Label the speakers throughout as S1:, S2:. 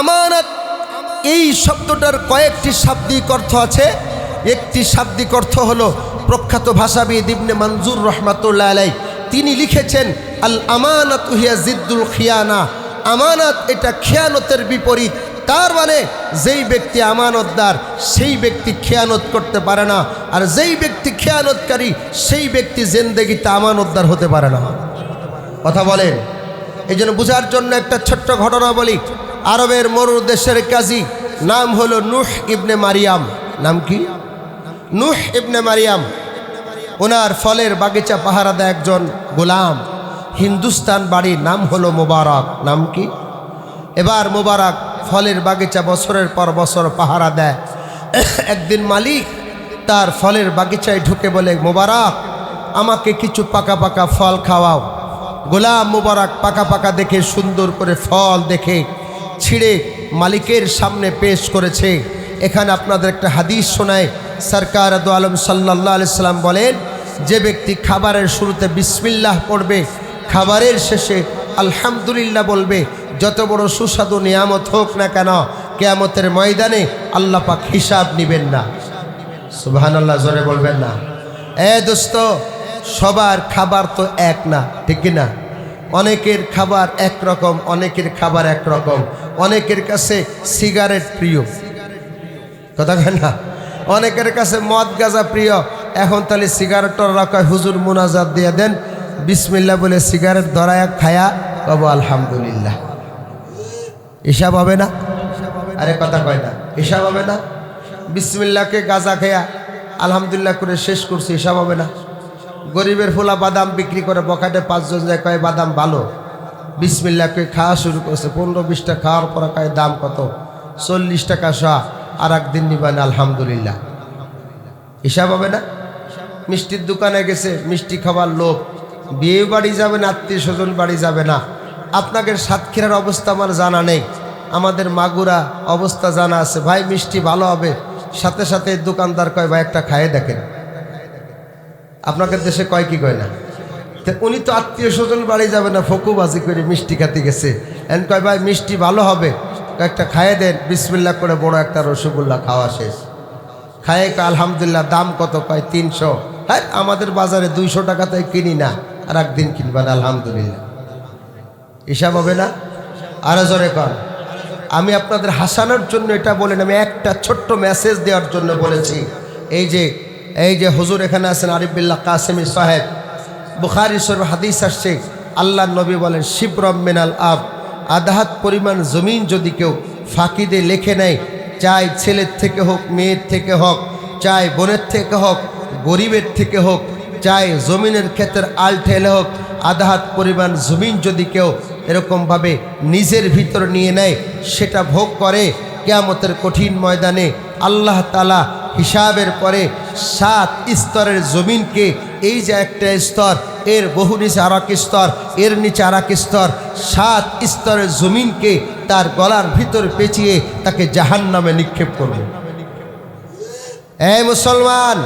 S1: আমানত। এই শব্দটার কয়েকটি শাব্দিক অর্থ আছে। একটি শাব্দিক অর্থ হলো প্রখ্যাত ভাষাবিদ ইবনে মঞ্জুর রহমাতুল্লাহ আলাই তিনি লিখেছেন, আল আমানত হিয়া জিদ্দুল খিয়ানা। আমানত এটা খেয়ানতের বিপরীত। তার মানে যেই ব্যক্তি আমানতদার, সেই ব্যক্তি খেয়ানত করতে পারে না। আর যেই ব্যক্তি খেয়ানতকারী, সেই ব্যক্তি জেন্দেগিতে আমানতদার হতে পারে না। কথা বলেন। এই জন্য বোঝার জন্য একটা ছোট্ট ঘটনা বলি আরবের মরু দেশের কাজী নাম হলো নুহ ইবনে মারিয়াম। নাম কি? নুহ ইবনে মারিয়াম। ওনার ফলের বাগিচা পাহারা দেয় একজন গোলাম। হিন্দুস্তান বাড়ির নাম হলো মোবারক। নাম কি? এবার মোবারক ফলের বাগিচা বছরের পর বছর পাহারা দেয়। একদিন মালিক তার ফলের বাগিচায় ঢুকে বলে, মোবারক, আমাকে কিছু পাকা পাকা ফল খাওয়াও। গোলাম মোবারক পাকা পাকা দেখে সুন্দর করে ফল দেখে ছিঁড়ে মালিকের সামনে পেশ করেছে। এখানে আপনাদের একটা হাদিস শোনায়। সরকার আদু আলম সাল্লাহ সাল্লাম বলেন, যে ব্যক্তি খাবারের শুরুতে বিসমিল্লাহ পড়বে, খাবারের শেষে আলহামদুলিল্লাহ বলবে, যত বড় সুস্বাদু নিয়ামত হোক না কেন, কেয়ামতের ময়দানে আল্লাহ পাক হিসাব নিবেন না। সুবহান আল্লাহ জোরে বলবেন না। এ দোস্ত, সবার খাবার তো এক না, ঠিক না? অনেকের খাবার এক রকম অনেকের খাবার এক রকম অনেকের কাছে সিগারেট প্রিয়। কথা কেন না? অনেকের কাছে মদ গাজা প্রিয়। এখন তাহলে সিগারেটর রাখায় হুজুর মুনাজাত দিয়ে দেন। বিসমিল্লা বলে সিগারেট ধরায় খায়া কব, আলহামদুলিল্লাহ। হিসাব হবে না? আরে কথা কয় না। হিসাব হবে না? বিসমিল্লাকে গাজা খেয়া আলহামদুলিল্লাহ করে শেষ করছে, হিসাব হবে না? গরিবের ফোলা বাদাম বিক্রি করে বখাটে পাঁচজন যায় কয়, বাদাম ভালো। বিসমিল্লাকে খাওয়া শুরু করছে। পনেরো বিশটা খাওয়ার পর কয়, দাম কত? চল্লিশ টাকা শা আর একদিন নিবেন আলহামদুলিল্লাহ। হিসাব হবে না? মিষ্টির দোকানে গেছে, মিষ্টি খাবার লোক বিয়ে বাড়ি যাবে না আত্মীয় স্বজন বাড়ি যাবে না। আপনাকে সাতক্ষীরার অবস্থা আমার জানা নেই। আমাদের মাগুরা অবস্থা জানা আছে। ভাই, মিষ্টি ভালো হবে। সাথে সাথে দোকানদার কয়, ভাই, একটা খায়ে দেখেন। আপনাদের দেশে কয় কি কয় না? উনি তো আত্মীয় স্বজন বাড়ি যাবে না ফকুবাজি করে মিষ্টি খাতে গেছে। এন কয়, ভাই, মিষ্টি ভালো হবে? কয়েকটা খাইয়ে দেন, বিসমিল্লা করে বড় একটা রসগোল্লা খাওয়া শেষ। খায়ে আলহামদুলিল্লাহ, দাম কত? কয়, তিনশো। হ্যাঁ আমাদের বাজারে দুইশো টাকা টাকাতে কিনি না, আর একদিন কিনবেন আলহামদুলিল্লাহ। হিসাব হবে না? আরও জোরে কর আমি আপনাদের হাসানোর জন্য এটা বলেন আমি একটা ছোট্ট মেসেজ দেওয়ার জন্য বলেছি। এই যে এই যে হুজুর এখানে আছেন আরিফবিল্লাহ কাসেমি সাহেব বুখারি শরীফ হাদিস আসছে আল্লাহ নবী বলেন, শিবরম মিনাল আব আধাত পরিমাণ জমিন যদি কেউ ফাঁকিদে লেখে নেয়, চাই ছেলের থেকে হোক, মেয়ের থেকে হোক, চাই বোনের থেকে হোক, গরিবের থেকে হোক, চাই জমিনের ক্ষেত্রে আল ঠেলে হোক আধাত পরিমাণ জমিন যদি কেউ এরকমভাবে নিজের ভিতর নিয়ে নেয়, সেটা ভোগ করে, কেয়ামতের কঠিন ময়দানে আল্লাহ তালা হিসাবের পরে সাত স্তরের জমিনকে, এই যে একটা স্তর, এর বহু নিচে আর এক স্তর, এর নিচে আর এক স্তর, সাত স্তরের জমিনকে তার গলার ভিতর পেঁচিয়ে তাকে জাহান নামে নিক্ষেপ করবে। এই মুসলমান,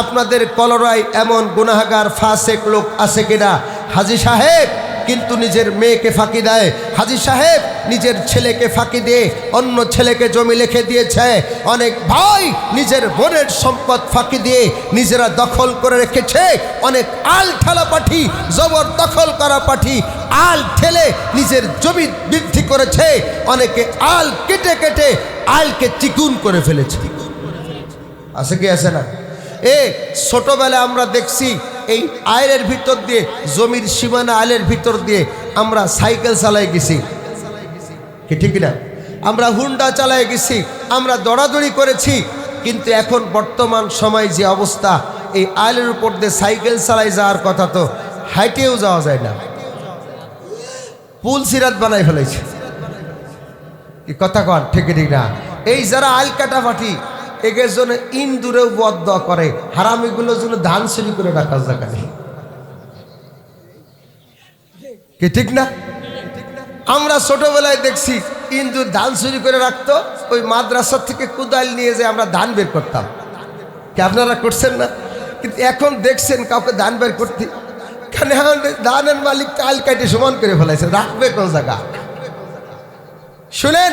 S1: আপনাদের কলরায় এমন গুনাহাগার, ফাসেক লোক আছে কিনা? হাজি সাহেব কিন্তু নিজের মেয়েকে ফাঁকি দেয়। হাজি সাহেব, নিজের ছেলেকে ফাঁকি দিয়ে অন্য ছেলেকে জমি লিখে দিয়েছে। অনেক ভাই নিজের বোনের সম্পদ ফাঁকি দিয়ে নিজেরা দখল করে রেখেছে। অনেক আল ঠেলা পাঠি, জবর দখল করা পাঠি, আল ঠেলে নিজের জমি বৃদ্ধি করেছে। অনেকে আল কেটে কেটে আলকে চিকুন করে ফেলেছে। আছে কি আছে না? এ, ছোটবেলায় আমরা দেখছি এই আয়ের ভিতর দিয়ে, জমির সীমানা আইলের ভিতর দিয়ে আমরা সাইকেল চালাই গেছি। কি ঠিক না? আমরা হুন্ডা চালাই গেছি, আমরা দৌড়াদৌড়ি করেছি, কিন্তু এখন বর্তমান সময় যে অবস্থা, এই আইলের উপর দিয়ে সাইকেল চালাই যাওয়ার কথা তো হাইটেও যাওয়া যায় না। পুল সিরাত বানাই ফেলেছে। কথা কন, ঠিক ঠিক না? এই যারা আল কাটা পাঠি এগের জন্য ইন্দুরেও বদ্ধ করে। হারামিগুলোর জন্য ধান চুরি করে রাখা জায়গা নেই। ঠিক না? আমরা ছোটবেলায় দেখছি, ইন্দুর ধান চুরি করে রাখতো, ওই মাদ্রাসার থেকে কুদাল নিয়ে যে আমরা ধান বের করতাম। কি আপনারা করছেন না? কিন্তু এখন দেখছেন কাউকে ধান বের করতে। কেন ধানের মালিক কাল কাটে সমান করে ফেলাইছে? রাখবে কোন জায়গা? শুনেন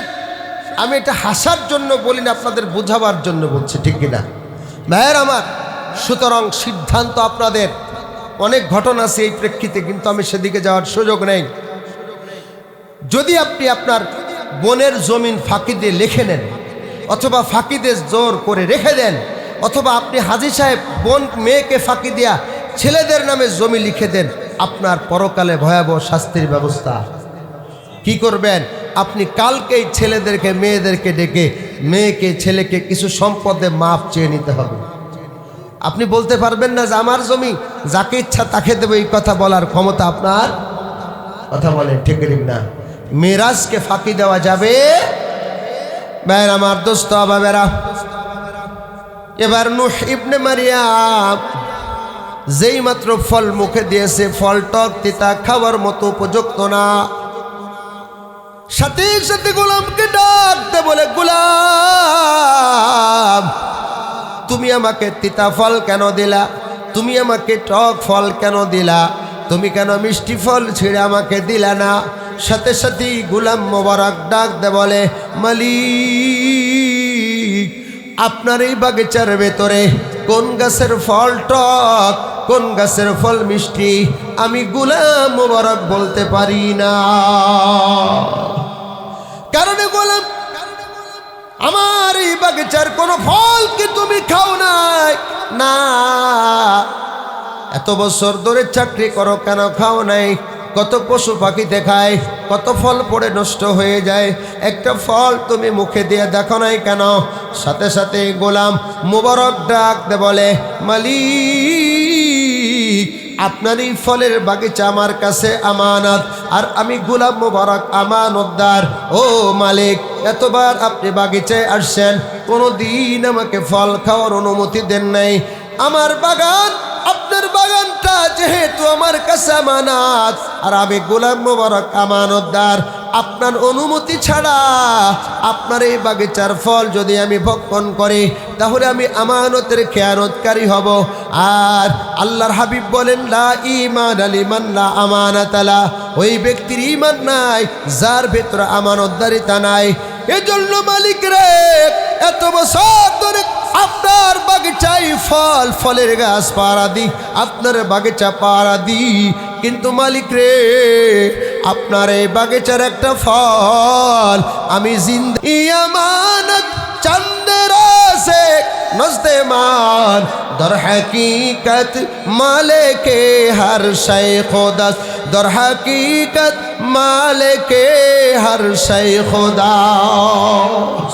S1: আমি এটা হাসার জন্য বলি না, আপনাদের বোঝাবার জন্য বলছি, ঠিক কিনা ভাইয়ের আমার, সুতরাং সিদ্ধান্ত আপনাদের। অনেক ঘটনা আছে এই প্রেক্ষিতে, কিন্তু আমি সেদিকে যাওয়ার সুযোগ নেই। যদি আপনি আপনার বোনের জমিন ফাঁকি দিয়ে লিখে নেন, অথবা ফাঁকি দিয়ে জোর করে রেখে দেন, অথবা আপনি হাজি সাহেব বোন, মেয়েকে ফাঁকি দিয়া ছেলেদের নামে জমি লিখে দেন, আপনার পরকালে ভয়াবহ শাস্তির ব্যবস্থা। কি করবেন? আপনি কালকেই ছেলেদেরকে, মেয়েদেরকে ডেকে, মেয়েকে, ছেলেকে কিছু সম্পদে মাপ চেয়ে নিতে হবে। আপনি বলতে পারবেন না যে আমার জমি, যাকে ইচ্ছা তাকে দেবে, এই কথা বলার ক্ষমতা আপনার? কথা বলেন, ঠিক না মেরাজকে ফাঁকি দেওয়া যাবে? বের আমার দোস্ত, বাবেরা, এবার নুহ ইবনে মারিয়াম যেই মাত্র ফল মুখে দিয়েছে, ফল টক তিতা খাওয়ার মতো উপযুক্ত না। সাথে সাথে গোলামকে ডাকতে বলে, গোলাম, তুমি আমাকে তিতা ফল কেন দিলা? তুমি আমাকে টক ফল কেন দিলা? তুমি কেন মিষ্টি ফল ছিঁড়ে আমাকে দিলা না? সাথে সাথেই গুলাম মোবারক ডাক দে বলে, মালিক, আপনার এই বাগিচার ভেতরে কোন গাছের ফল টক, কোন গাছের ফল মিষ্টি? আমি গুলাম মোবারক বলতে পারি না। আমার এই বাগিচার কোনো ফল কি তুমি খাও নাই? না। এত বছর ধরে চাকরি করো কেন খাও নাই? কত পশু পাখি দেখায়, কত ফল পড়ে নষ্ট হয়ে যায়। একটা ফল তুমি মুখে দিয়ে দেখো নাই কেন? সাথে সাথে গোলাম মুবারক ডাক দে বলে, মালিক। আপনার এই ফলের বাগিচা আমার কাছে আমানত, আর আমি গোলাম মুবারক আমানতদার। ও মালিক, এতবার আপনি বাগিচায় আসছেন কোনো দিন আমাকে ফল খাওয়ার অনুমতি দেন নাই। আমার বাগান, আপনার বাগানটা যেহেতু আমার কাছে আমানত, আর আমি গোলাম মুবারক আমানতদার, আপনার অনুমতি ছাড়া আপনার এই বাগিচার ফল যদি আমি ভক্ষণ করি, তাহলে আমি আমানতের খেয়ানতকারী হব। আর আল্লাহর হাবিব বলেন, লা ইমান আলিমান লা আমানাতালা ওই ব্যক্তির ইমান নাই, যার ভেতরে আমানতদারিতা নাই। এজন্য মালিক রে, এত বছর ধরে আপনার বাগিচায় ফল, ফলের গাছ পাড়া দি আপনার বাগিচা পাড়া দি কিন্তু মালিক রে আপনার এই বাগিচার একটা ফল। আমি জিন্দিয়ামানত চন্দ্রা সে নজদেমান দর হকীকত মালিকে হর শৈ খোদাস। দর হকীকত মালিকে হর শৈ খোদাস।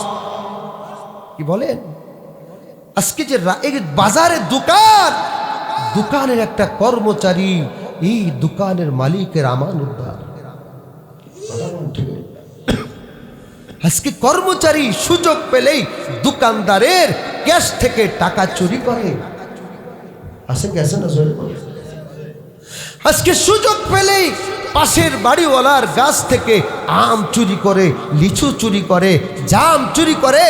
S1: কি বলেন? আজকে যে বাজারে দোকান, দোকানের একটা কর্মচারী, এই দোকানের মালিকের আমান উদ্ধার আজকে কর্মচারী সুযোগ পেলেই দোকানদারের ক্যাশ থেকে টাকা চুরি করে। আসে গেছে না আজকে সুযোগ পেলেই পাশের বাড়িওয়ালার গাছ থেকে আম চুরি করে, লিচু চুরি করে, জাম চুরি করে,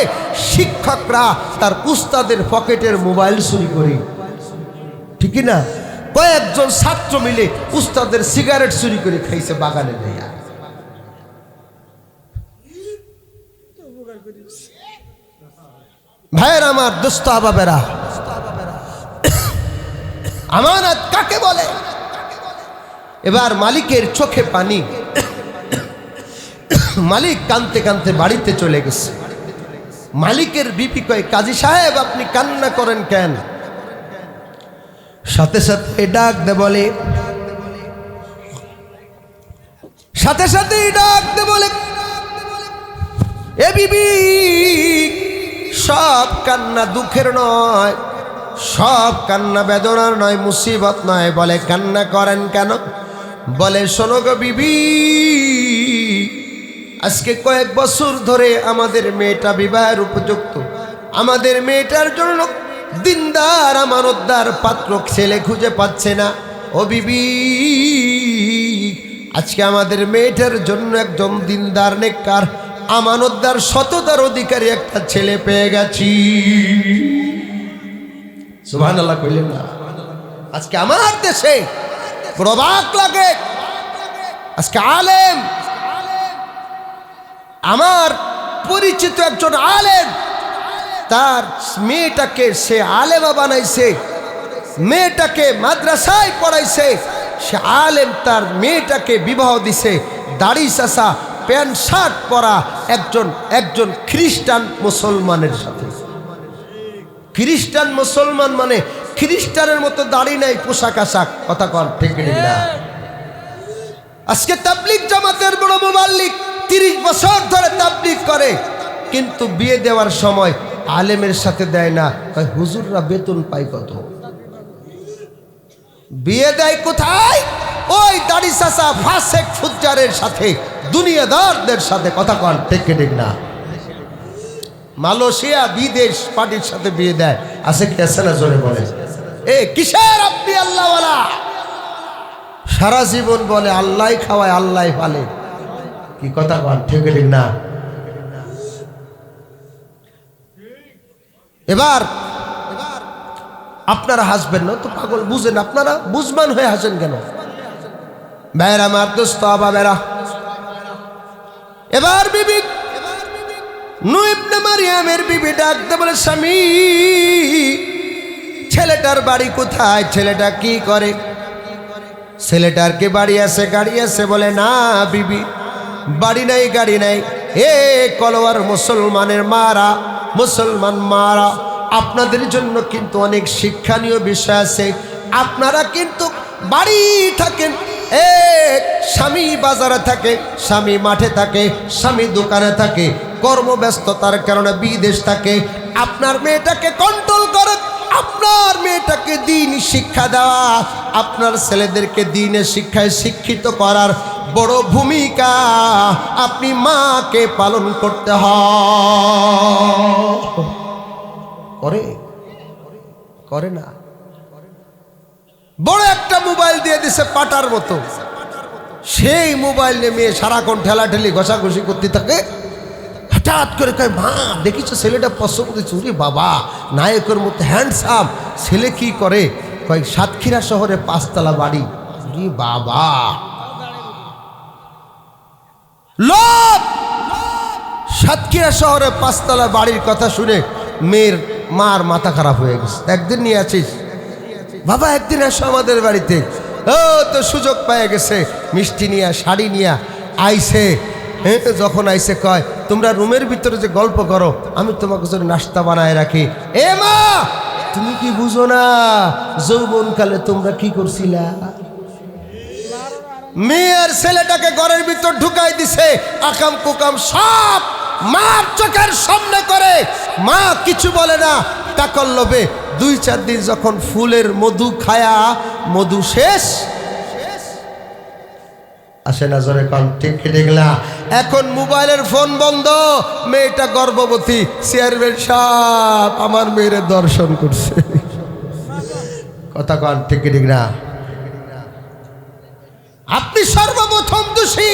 S1: শিক্ষকরা তার উস্তাদের পকেটের মোবাইল চুরি করে। ঠিক না? কয়েকজন ছাত্র মিলে উস্তাদের সিগারেট চুরি করে খাইছে বাগানে দেয়া। ভাইয়ের আমার দুস্থ আবাবেরা আমানত কাকে বলে? এবার মালিকের চোখে পানি। মালিক কানতে কানতে বাড়িতে চলে গেছে। মালিকের বিপি কয়, কাজী সাহেব, আপনি কান্না করেন কেন? সাথে সাথে ডাক দে বলে। সাথে সাথে ডাক দে বলে। এ বিবি সব কান্না দুঃখের নয়, সব কান্না বেদনার নয়, মুসিবত নয়। বলে, কান্না করেন কেন? বলে, শোনো গো বিবি, আজকে কয়েক বছর ধরে আমাদের মেয়েটা বিবাহের উপযুক্ত। আমাদের মেয়েটার জন্য দিনদার, আমানতদার পাত্র ছেলে খুঁজে পাচ্ছে না। ও বিবি, আজকে আমাদের মেয়েটার জন্য একজন দিনদার নেককার আমানতদার সততার অধিকারী একটা ছেলে পেয়ে গেছি। সুবহান আল্লাহ কইলেন না। আজকে আমার দেশে প্রবাক লাগে। আজকে আলেম। আমার পরিচিত একজন আলেম, তার মেয়েটাকে সে আলেমা বানাইছে, মেয়েটাকে মাদ্রাসায় পড়াইছে, সে আলেম তার মেয়েটাকে বিবাহ দিছে। দাড়ি চাষা প্যান্ট, শার্ট পরা একজন একজন খ্রিস্টান মুসলমানের সাথে। খ্রিস্টান মুসলমান মানে খ্রিস্টানের মতো দাড়ি নাই, পোশাক আশাক, কথা কন, ঠিক আজকে তাবলিক জামাতের বড় মোবাল্লিক তিরিশ বছর ধরে তাবলিক করে, কিন্তু বিয়ে দেওয়ার সময় আলেমের সাথে দেয় না হুজুররা বেতন পায় কত? বিয়ে দেয় কোথায়? ওই দাড়ি চাষা ফাসেক ফুজ্জারের সাথে, দুনিয়াদারদের সাথে, কথা কন, ঠিক ঠিক না? মালয়েশিয়া বিদেশ পার্টির সাথে বিয়ে দেয়, আছে কি আছে না জোরে বলে? এ, কিসের আপনি আল্লাহওয়ালা? সারা জীবন বলে, আল্লাহ খাওয়ায়, আল্লাহ ফালে কি কথা কন, ঠিক ঠিক না? এবার আপনারা হাসবেন না তো পাগল, বুঝেন আপনারা, বুঝবান হয়ে হাসেন কেন? বেড়া মার দোস্ত বাবেরা এবার বিবি নুইবনে মারিয়ামের বিবি ডাকতে বলে, স্বামী, ছেলেটার বাড়ি কোথায়? ছেলেটা কি করে? ছেলেটার কি বাড়ি আছে? গাড়ি আছে বলে, না বিবি, বাড়ি নাই, গাড়ি নাই। এ কলোয়ার মুসলমানের মারা, মুসলমান মারা, আপনাদের জন্য কিন্তু অনেক শিক্ষণীয় বিষয় আছে। আপনারা কিন্তু বাড়ি থাকেন এ স্বামী বাজারে থাকে, স্বামী মাঠে থাকে, স্বামী দোকানে থাকে, কর্মব্যস্ততার কারণে বিদেশ থাকে। আপনার মেয়েটাকে কন্ট্রোল করে, আপনার মেয়েটাকে দিন শিক্ষা দেওয়া, আপনার ছেলেদেরকে দিনে শিক্ষায় শিক্ষিত করার বড় ভূমিকা আপনি মাকে পালন করতে হয় করে করে না। বড় একটা মোবাইল দিয়ে দিছে পাটার মতো। সেই মোবাইল নিয়ে মেয়ে সারাক্ষণ ঠেলাঠেলি, ঘষাঘষি করতে থাকে। হঠাৎ করে কয়, মা দেখিছো ছেলেটা পছন্দ চুরি, বাবা, নায়কের মতো হ্যান্ডসাম ছেলে কি করে? কয়, সাতক্ষীরা শহরে পাঁচতলা বাড়ি। বাবা। সাতক্ষীরা শহরে পাঁচতলা বাড়ির কথা শুনে মেয়ের মার মাথা খারাপ হয়ে গেছে। একদিন নিয়ে আছিস বাবা, একদিন আসো আমাদের বাড়িতে। ও, তো সুযোগ পেয়ে গেছে। মিষ্টি নিয়া, শাড়ি নিয়া আইসে হ্যাঁ যখন আইসে কয়, তোমরা রুমের ভিতরে যে গল্প করো, আমি তোমাকে জন্য নাস্তা বানায় রাখি। এ মা, তুমি কি বুঝো না, যৌবনকালে তোমরা কি করছিলা? মেয়ের ছেলেটাকে ঘরের ভিতর ঢুকাই দিছে। আকাম কুকাম সব মার চোখের সামনে করে। মা কিছু বলে না টাকল লোভে দুই চার দিন যখন ফুলের মধু খায়া মধু শেষ। আসে না জোরে কন, ঠিক না? এখন মোবাইলের ফোন বন্ধ, মেয়েটা গর্ভবতী, চেয়ারম্যান সাহেব, আমার মেয়ের দর্শন করছে। কথা কন, ঠিক ঠিক না? আপনি সর্বপ্রথম দোষী,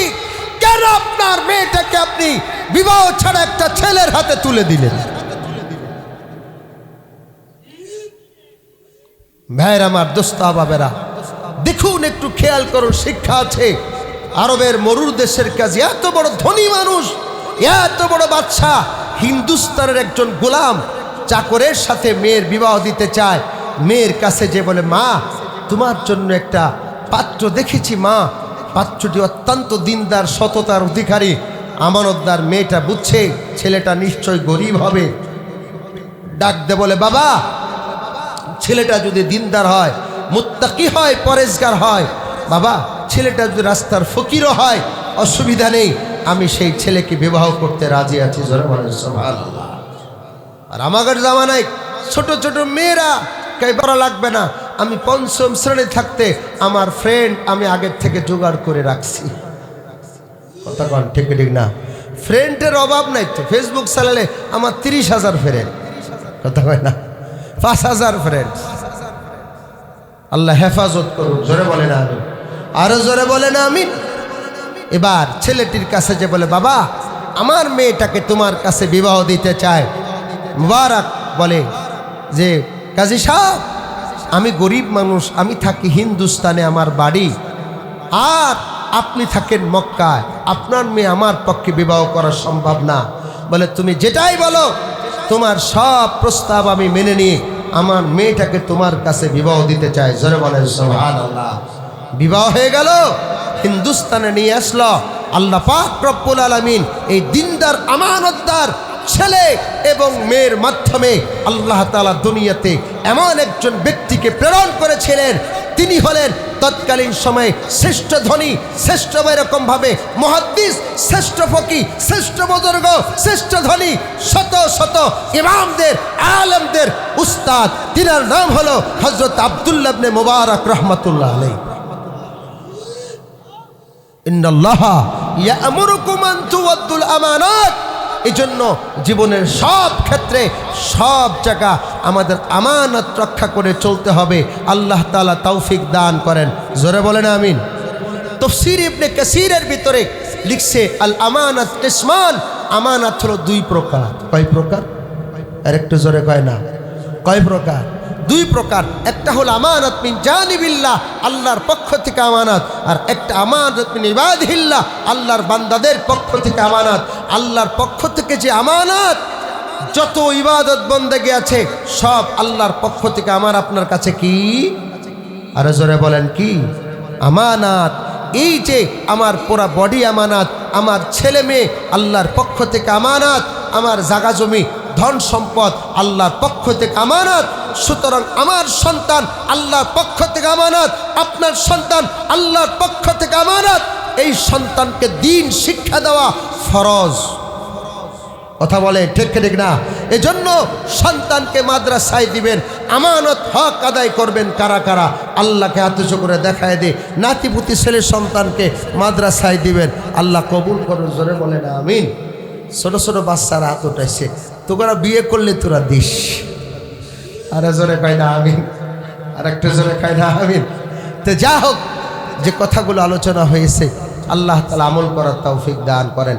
S1: কেন আপনার মেয়েটাকে আপনি বিবাহ ছাড়া একটা ছেলের হাতে তুলে দিলেন? ভাইয়ের আমার দোস্তা বাবেরা দেখুন একটু খেয়াল করুন, শিক্ষা আছে। আরবের মরুর দেশের কাজে এত বড় ধনী মানুষ, এত বড় বাচ্চা, হিন্দুস্তানের একজন গোলাম চাকরের সাথে মেয়ের বিবাহ দিতে চায়। মেয়ের কাছে যে বলে, মা, তোমার জন্য একটা পাত্র দেখেছি, মা। পাত্রটি অত্যন্ত দিনদার, সততার অধিকারী। আমানতদার মেয়েটা বুঝছে, ছেলেটা নিশ্চয় গরিব হবে। ডাক দে বলে, বাবা ছেলেটা যদি দিনদার হয়, মুত্তাকি হয়, পরেজগার হয়, বাবা, ছেলেটা যদি রাস্তার ফকিরও হয়, অসুবিধা নেই, আমি সেই ছেলেকে বিবাহ করতে রাজি আছি। আর আমাদের জামানায় ছোট ছোট মেয়েরা কাই বড় লাগবে না, আমি পঞ্চম শ্রেণি থাকতে আমার ফ্রেন্ড আমি আগের থেকে জোগাড় করে রাখছি। কথা কন, ঠিক ঠিক না? ফ্রেন্ডের অভাব নাই তো ফেসবুক চালালে আমার তিরিশ হাজার ফ্রেন্ড কথা কয় না? পাঁচ হাজার ফ্রেন্ড আল্লাহ হেফাজত করুন জোরে বলে না আমি। আরও জোরে বলে না আমি। এবার ছেলেটির কাছে যে বলে, বাবা, আমার মেয়েটাকে তোমার কাছে বিবাহ দিতে চায়। মুবারক বলে যে, কাজী সাহেব, আমি গরিব মানুষ, আমি থাকি হিন্দুস্তানে, আমার বাড়ি। আর আপনি থাকেন মক্কায়। আপনার মেয়ে আমার পক্ষে বিবাহ করা সম্ভব না। বলে, তুমি যেটাই বলো তোমার সব প্রস্তাব আমি মেনে নিয়ে আমার মেয়েটাকে তোমার কাছে বিবাহ দিতে চাই। জোরে বলেন, সুবহানাল্লাহ। বিবাহ হয়ে গেল, হিন্দুস্তানে নিয়ে আসলো আল্লাহ পাক রব্বুল আলামিন। এই দিনদার, আমানতদার ছেলে এবং মেয়ের মাধ্যমে আল্লাহ তাআলা দুনিয়াতে এমন একজন ব্যক্তিকে প্রেরণ করেছিলেন। তিনি হলেন তৎকালীন সময়ে শ্রেষ্ঠ ধনী, শ্রেষ্ঠ এরকমভাবে মহাদ্দিস, শ্রেষ্ঠ ফকি শ্রেষ্ঠ বুজুর্গ, শ্রেষ্ঠ ধনী, শত শত ইমামদের, আলমদের উস্তাদ। তিনার নাম হলো হজরত আবদুল্লাবনে মুবারক রহমতুল্লাহ আলাই ইন্নাল্লাহ ইয়ামুরুকুম আন তুওয়াদ্দুল আমানাত। এজন্য জীবনের সব ক্ষেত্রে সব জায়গা আমাদের আমানত রক্ষা করে চলতে হবে। আল্লাহ তালা তৌফিক দান করেন। জোরে বলেন আমিন। তফসির ইবনে কাসিরের ভিতরে লিখছে, আল আমানত কিসমান আমানত হলো দুই প্রকার। কয় প্রকার? আর একটু জোরে কয় না। কয় প্রকার? দুই প্রকার। একটা হলো আমানত মিন জানিবিল্লাহ, আল্লাহর পক্ষ থেকে আমানত। আর একটা আমানত মিন ইবাদিল্লাহ আল্লাহর বান্দাদের পক্ষ থেকে আমানত। আল্লাহর পক্ষ থেকে যে আমানত, যত ইবাদত বন্দেগে আছে, সব আল্লাহর পক্ষ থেকে আমার আপনার কাছে কি? আরও জোরে বলেন কি? আমানাত। এই যে আমার পুরা বডি আমানাত, আমার ছেলে মেয়ে আল্লাহর পক্ষ থেকে আমানাত, আমার জাগা জমি ধন সম্পদ আল্লাহর পক্ষ থেকে আমানত। সুতরাং আমার সন্তান আল্লাহর পক্ষ থেকে আমানত। আপনার সন্তান আল্লাহর পক্ষ থেকে আমানত। এই সন্তানকে দিন, শিক্ষা দেওয়া ফরজ। কথা বলে, ঠিক ঠিক না? এজন্য সন্তানকে মাদ্রাসায় দিবেন, আমানত হক আদায় করবেন কারা কারা? আল্লাহকে হাতুচো করে দেখায় দে। নাতিপুতি ছেলে সন্তানকে মাদ্রাসায় দিবেন। আল্লাহ কবুল করুন, জোরে বলে না আমিন। ছোট ছোট বাচ্চারা হাত উঠাইছে। তোরা বিয়ে করলে তোরা দিস। আর জোরে কয় না, আমিন। আর একটা জোরে কয় না, আমিন। তো যা হোক, যে কথাগুলো আলোচনা হয়েছে, আল্লাহ তালা আমল করার তৌফিক দান করেন।